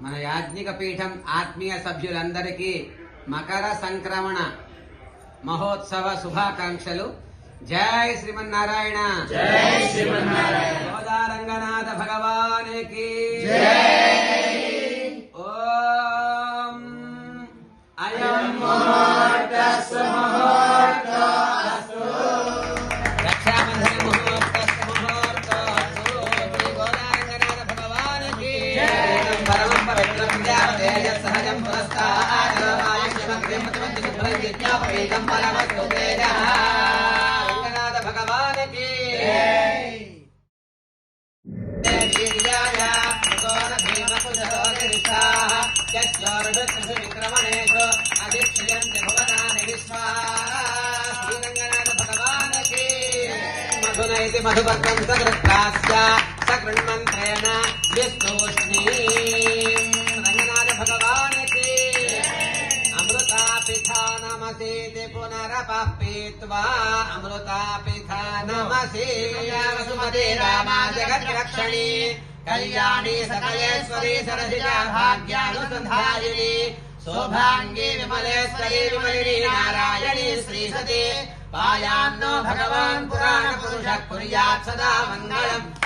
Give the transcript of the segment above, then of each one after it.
మన యాజ్ఞిక పీఠం ఆత్మీయ సభ్యులందరికీ మకర సంక్రమణ మహోత్సవ శుభాకాంక్షలు. జై శ్రీమన్నారాయణ. జై శ్రీమన్నారాయణ. గోదారంగనాథ భగవానికి ఓం విద్యావదేయ సహజం పురస్తాదమాయక్షమగ్రిమతిమంతి శుభ్రం విజ్ఞాపవేదం పరమస్తు తేజః రంగనాథ భగవానికి వీర్యాయ భగవాన భీమకుశోరిష్టాః యస్యోర్భిత్రిషు విక్రమణేషు అధిష్ఠియంతి భువనాని అమృతాపిథానమసేతి పునరపీత్వా అమృతాపిథానమసే వసుమతే రామా జగద్రక్షణి కళ్యాణి సకలేశ్వరి సరసిజా భాగ్యానుసంధాయిని శోభాంగి విమలేశ్వరి విమలిని నారాయణి శ్రీసతి పాయాన్నో భగవాన్ పురాణ పురుష కుర్యాత్ సదా మంగళం సావధానా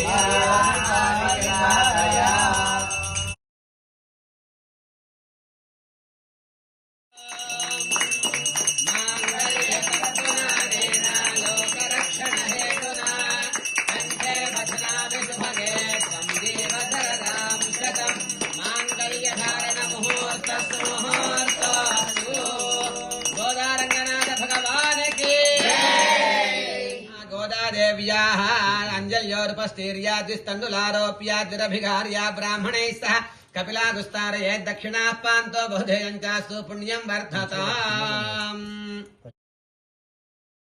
శ్రేయోరుపస్థీర్యాదిస్తన్నులారోప్యాదిరభిఘార్యా బ్రాహ్మణై సహ. కపిలాదుస్తారయే దక్షిణాపాంతో బుధేయం చాస్తు పుణ్యం వర్ధత.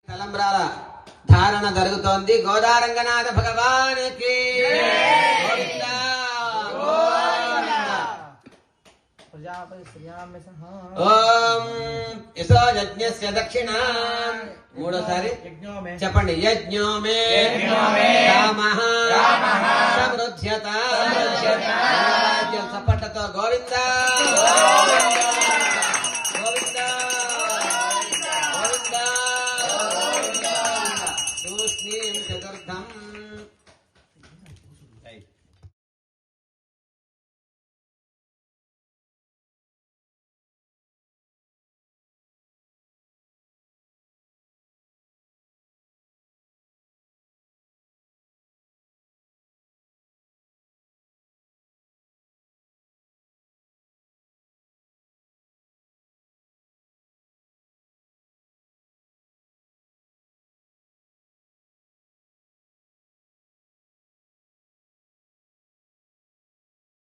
తలంబ్రాల ధారణ జరుగుతోంది. గోదారంగనాథ భగవానికి. ఓం యశో యజ్ఞస్య దక్షిణ. మూడోసారి యజ్ఞోమే। చెప్పండి. యజ్ఞో మే రామః. సమృద్ధ్యత. చప్పట్లతో గోవిందా.